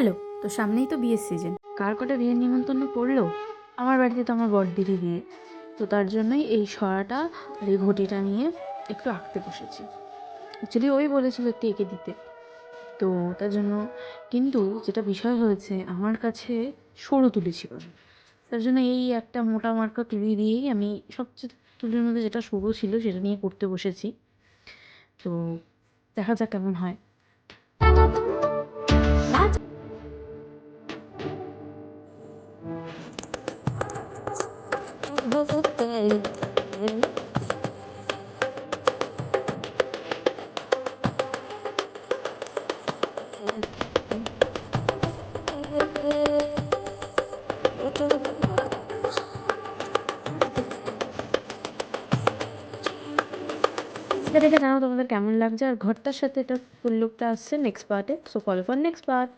Hello, তো সামনেই তো বিয়ের সিজন কার কটা বিয়ের নিমন্ত্রণ পড়ল? আমার বাড়িতে তো আমার বড়দিরই বিয়ে তো তার জন্যই এই সরাটা আর এই ঘটিটা নিয়ে একটু আঁকতে বসেছি। অ্যাকচুয়ালি ওই বলেছিল একটু এঁকে দিতে। তো তার জন্য কিন্তু যেটা বিষয় হয়েছে, আমার কাছে সরু তুলি ছিল তার জন্য এই একটা মোটা মার্কা তুলি দিয়েই আমি সবচেয়ে তুলির মধ্যে যেটা সরু ছিল সেটা নিয়ে করতে বসেছি। তো দেখা যাক কেমন হয়। এটা দেখে জানাও তোমাদের কেমন লাগছে, আর ঘরটার সাথে এটা ফুল লুকটা আসছে নেক্সট পার্টে so follow for next part